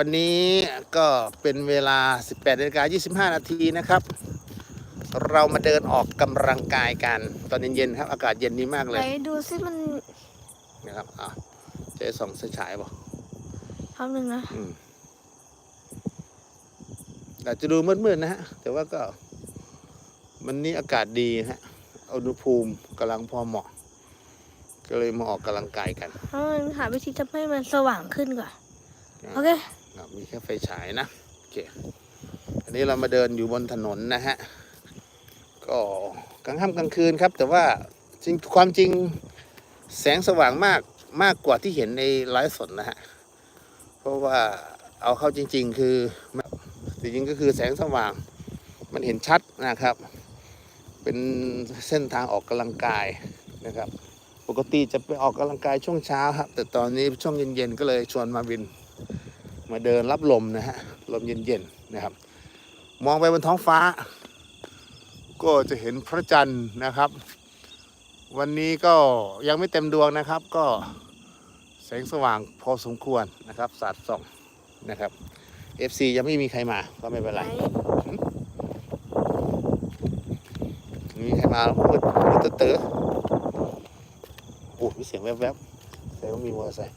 วันนี้ก็เป็นเวลา 18นาฬิกา25 นาทีนะครับ เรามาเดินออกกำลังกายกัน ตอนเย็นๆครับ อากาศเย็นดีมากเลไหนยดูซิมันนะครับอะเจ๊ส่องไฟฉายบ่คำหนึ่งนะอืมอาจจะดูมืดๆนะฮะ แต่ว่าก็มันนี้อากาศดีฮะ อุณหภูมิกำลังพอเหมาะ ก็เลยมาออกกำลังกายกันเพราะมันหาวิธีทำให้มันสว่างขึ้นก่อน โอเคครับ มีแค่ไฟฉายนะโอเคอันนี้เรามาเดินอยู่บนถนนนะฮะ ก็กลางค่ำกลางคืนครับ แต่ว่าจริงความจริงแสงสว่างมากมากกว่าที่เห็นในไลฟ์สดนะฮะ เพราะว่าเอาเข้าจริง ๆ คือจริงๆก็คือแสงสว่าง มันเห็นชัดนะครับ เป็นเส้นทางออกกำลังกายนะครับ ปกติจะไปออกกำลังกายช่วงเช้าครับ แต่ตอนนี้ช่วงเย็นๆก็เลยชวนมาวิน มาเดินรับลมนะฮะลมเย็นๆนะครับ มองไปบนท้องฟ้า ก็จะเห็นพระจันทร์นะครับ วันนี้ก็ยังไม่เต็มดวงนะครับ ก็แสงสว่างพอสมควรนะครับสาดส่องนะครับ FC ยังไม่มีใครมาก็ไม่เป็นไรไม่มีใครมามืดมืดเต๋อๆโอ้มีเสียงแวบๆแสดงว่ามีมอเตอร์ไซค์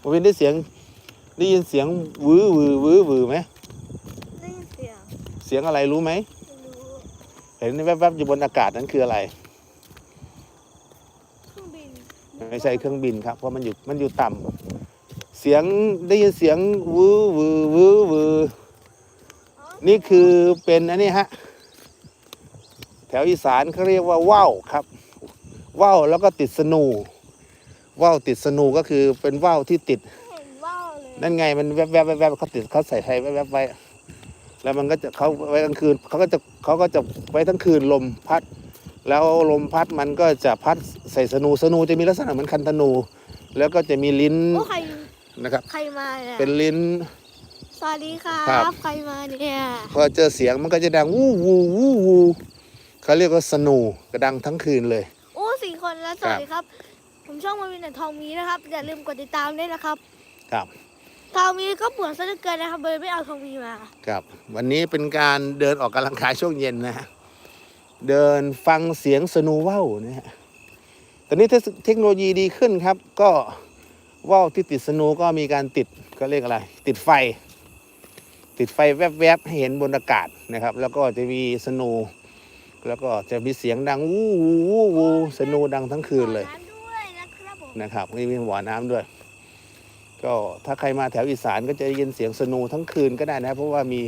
มาวินได้เสียง ได้ยินเสียงวื้อวือวื้อวือไหมได้ยินเสียงเสียงอะไรรู้ไหมไม่รู้เห็นแวบๆอยู่บนอากาศนั้นคืออะไร เครื่องบินไม่ใช่เครื่องบินครับ เพราะมันอยู่มันอยู่ต่ำเสียงได้ยินเสียงวื้อวือวื้อวืออ๋อนี่คือเป็นอันนี้ฮะแถวอีสานเขาเรียกว่าว่าวครับว่าวแล้วก็ติดสนูว่าวติดสนูก็คือเป็นว่าวที่ติดเห็ นว่าวเลยนั่นไงมันแวบแวบแวบแวบเขาติดเขาใส่ไทยแวบแวบไว้แล้วมันก็จะเขาไว้กลางคืนเขาก็จะเขาก็จะไว้ทั้งคืนลมพัด แล้วลมพัดมันก็จะพัดใส่สนูสนูจะมีลักษณะเหมือนคันธนู แล้วก็จะมีลิ้นโอ้ใครใครมาเนี่ยเป็นลิ้นสวัสดีครัครับบใครมาเนี่ยพอเจอเสียงมันก็จะดังวู้วู้วู้วูเขาเรียกว่าสนูกระดังทั้งคืนเลยโอ้สี่คนแล้วสวัสดีครับ ผมช่องมาวินแต่ทองมีนะครับอย่าลืมกดติดตามด้วยนะครับ ครับ ทองมีก็ปวดซะเหลือเกินนะครับเลยไม่เอาทองมีมา ครับ วันนี้เป็นการเดินออกกำลังกายช่วงเย็นนะฮะเดินฟังเสียงสนูว่าวนะฮะตอนนี้เทคเทคโนโลยีดีขึ้นครับ ก็ว่าวที่ติดสนูก็มีการติดก็เรียกอะไร ติดไฟ ติดไฟแวบๆให้เห็นบนอากาศนะครับ แล้วก็จะมีสนูแล้วก็จะมีเสียงดังวู้วู้วู้วู้สนูดังทั้งคืนเลยขอน้ำด้วยนะครับผมนะครับนี่มีบ่อน้ำด้วย ก็ถ้าใครมาแถวอีสานก็จะได้ยินเสียงสนูทั้งคืนก็ได้นะเพราะว่ามี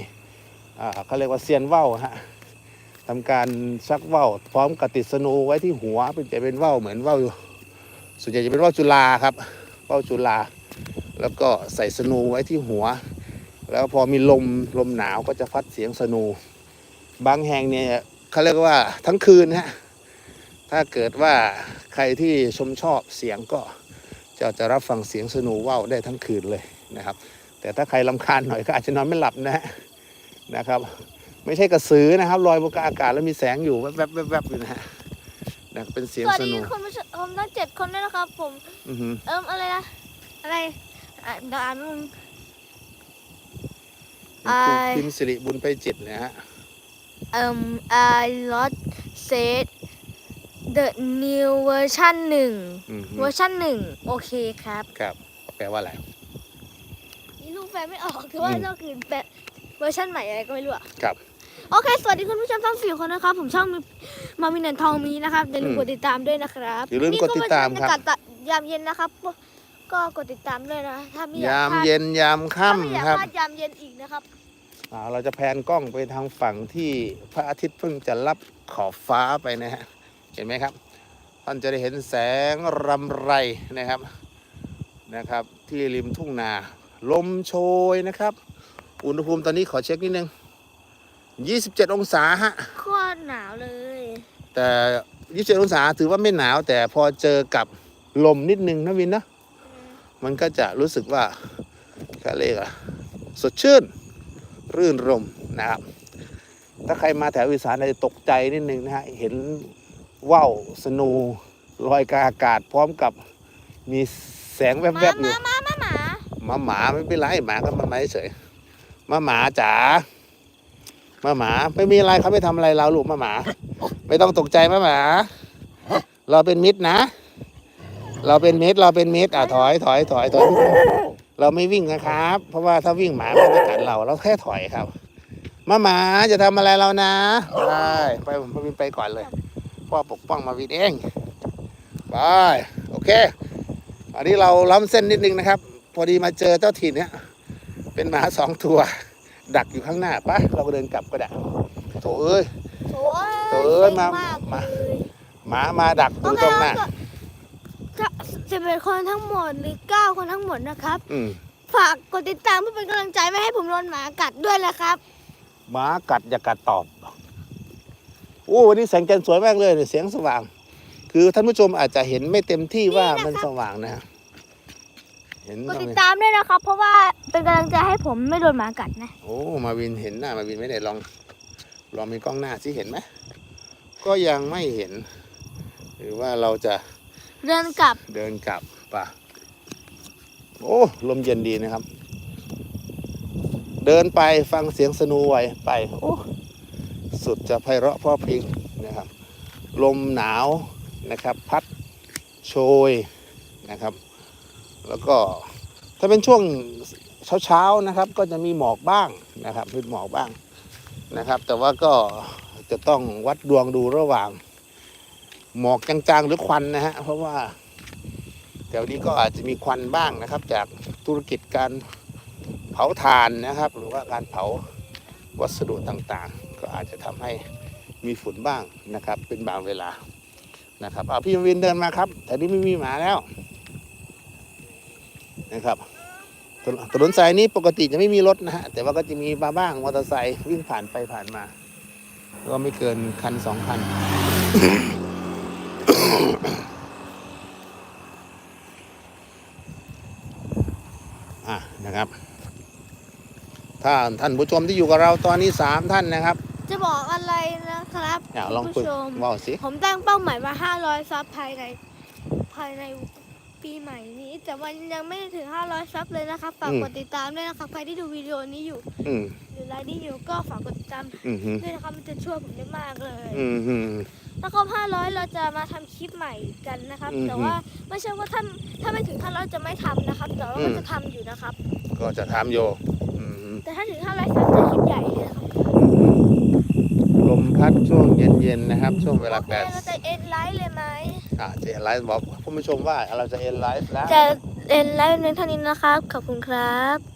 เขาเรียกว่าเซียนว่าวฮะทำการซักว่าวพร้อมกับติดสนูไว้ที่หัวเป็นจะเป็นว่าวเหมือนว่าวส่วนใหญ่จะเป็นว่าวจุฬาครับว่าวจุฬาแล้วก็ใส่สนูไว้ที่หัว แล้วพอมีลมลมหนาวก็จะพัดเสียงสนู บางแห่งเนี่ยเขาเรียกว่าทั้งคืนฮะถ้าเกิดว่าใครที่ชมชอบเสียงก็ จะจะรับฟังเสียงสนูว่าวได้ทั้งคืนเลยนะครับ แต่ถ้าใครลำคาญหน่อยก็อาจจะนอนไม่หลับนะฮะนะครับ ไม่ใช่กระสือนะครับลอยบนอากาศแล้วมีแสงอยู่แวบๆแวบๆอยู่นะฮะนะเป็นเสียงสวัสสดีนูคุณผู้ชมทั้งเจ็ดคนด้วยนะครับ ผม อือหือเอิมอะไรนะ อะไรอะเดี๋ยวอ่านมึง คุณครูพิมพ์สิริบุญไปจิตนะฮะ เอิม I lost said the new version หนึ่งอือหือเวอร์ชันหนึ่งโอเคครับ ครับ แปลว่าอะไร นี่ลูกแฟนไม่ออกคือว่าอืมนอกคือแบบเวอร์ชันใหม่อะไรก็ไม่รู้อะครับ โอเค สวัสดีคุณผู้ชมทั้งสี่คนนะครับ ผมช่องมาวินันทองมีนะครับอย่าลืมอืมกดติดตามด้วยนะครับอย่าลืมกดติดตามครับนี่ก็เป็นบรรยากาศยามเย็นนะครับ ก็กดติดตามด้วยนะ ถ้าไม่อยากยามพลาดเย็นยามถ้าไม่อยากค่ำครับพลาดยามเย็นอีกนะครับ อ่าเราจะแพนกล้องไปทางฝั่งที่พระอาทิตย์เพิ่งจะรับขอบฟ้าไปนะฮะ เห็นไหมครับ ท่านจะได้เห็นแสงรำไรนะครับนะครับ ที่ริมทุ่งนา ลมโชยนะครับ อุณหภูมิตอนนี้ขอเช็คนิดนึง 27 องศาฮะโคตรหนาวเลย แต่ 27 องศาถือว่าไม่หนาว แต่พอเจอกับลมนิดนึงนะวินนะมันก็จะรู้สึกว่าเขาเรียกอะสดชื่น รื่นรมนะครับ ถ้าใครมาแถวอีสานอาจจะตกใจนิดนึงนะฮะเห็น ว่าวสนูลอยกลางอากาศพร้อมกับมีแสงแวมาบๆอยู่มามามาหมามมาหมาไม่เป็นไรหมาก็มาหมาเฉยมาหมาจ๋ามาหมาไม่มีอะไรเขาไม่ทำอะไรเราลูกมาหมา ไม่ต้องตกใจมาหมา เราเป็นมิตรนะ เราเป็นมิตรเราเป็นมิตรอะถอยถอยถอยถอยเราไม่วิ่งนะครับ เพราะว่าถ้าวิ่งหมามันจะกัดเราเราแค่ถอยครับมาหมาจะทำอะไรเรานะไปไปผมมาวินไปก่อนเลย พ่อปกป้องมาวินเองไปโอเค อันนี้เราล้ำเส้นนิดนึงนะครับ พอดีมาเจอเจ้าถิ่นเนี่ยเป็นหมาสองตัวดักอยู่ข้างหน้าปะเราก็เดินกลับก็ได้โถเอ้ยโอ้ยเอ้ยมาเก่งกมาเลยหมามาดักตรงตรงหน้าจะจะเป็นคนทั้งหมดหรือเก้าคนทั้งหมดนะครับอืมฝากกดติดตามเพื่อเป็นกำลังใจไม่ให้ผมโดนหมากัดด้วยนะครับ หมากัดอย่ากัดตอบ โอ้วันนี้แสงจันทร์สวยมากเลยเนี่ยเสียงสว่าง คือท่านผู้ชมอาจจะเห็นไม่เต็มที่ว่ามันสว่างนะฮะเห็นกดตรงติดนี้ตามด้วยนะครับ เพราะว่าเป็นกำลังใจให้ผมไม่โดนหมากัดนะโอ้มาวินเห็นหน้ามาวินไม่ได้ลอง ลองมีกล้องหน้าสิเห็นไหมก็ยังไม่เห็น หรือว่าเราจะเดินกลับเดินกลับป่ะโอ้ลมเย็นดีนะครับ เดินไปฟังเสียงสนูไวไปโอ้ สุดจะไพเราะเพราะพริงนะครับ ลมหนาวนะครับพัดโชยนะครับ แล้วก็ถ้าเป็นช่วงเช้าๆนะครับ ก็จะมีหมอกบ้างนะครับเป็นหมอกบ้างนะครับ แต่ว่าก็จะต้องวัดดวงดูระหว่าง หมอกจางๆหรือควันนะฮะเพราะว่าแถวนี้ก็อาจจะมีควันบ้างนะครับ จากธุรกิจการเผาถ่านนะครับ หรือว่าการเผา วัสดุต่างๆ ก็อาจจะทำให้มีฝุ่นบ้างนะครับ เป็นบางเวลานะครับเอาพี่มวินเดินมาครับแถวนี้ไม่มีหมาแล้วนะครับถนนถนนสายนี้ปกติจะไม่มีรถนะฮะแต่ว่าก็จะมีมาบ้างมอเตอร์ไซค์วิ่งผ่านไปผ่านมา ก็ไม่เกินคันสองคัน อะนะครับ ถ้าท่านผู้ชมที่อยู่กับเราตอนนี้สามท่านนะครับ จะบอกอะไรนะครับอยากลองคุณคุยผู้ชมว่าวสิผมตั้งเป้าหมายมา500 ซับภายใน ภายในปีใหม่นี้ แต่มันยังไม่ถึง 500 ซับเลยนะครับฝากกดติดตามด้วยนะครับใครที่ดูวิดีโอนี้อยู่ อืมหรือไลฟ์นี้อยู่ก็ฝากกดติดตามอืมฮึด้วยนะครับมันจะช่วยผมได้มากเลย อืมฮึ ถ้าครบ500 เราจะมาทำคลิปใหม่กันนะครับ อืมแต่ว่าไม่ใช่ว่าถ้าถ้าไม่ถึง500จะไม่ทำนะครับ แต่ว่าอืมก็จะทำอยู่นะครับ ก็จะทำโยอืมฮึ แต่ถ้าถึง500ซับจะคลิปใหญ่เลยนะครับลมพัดช่วงเย็นๆนะครับ ช่วงเวลาโอแปเคดเราจะเอ็นไลฟ์เลยไหมอะจะเอ็นไลฟ์บอกคุณผู้ชมว่าเราจะเอ็นไลฟ์แล้ว จะเอ็นไลฟ์ในเท่านี้นะครับ ขอบคุณครับ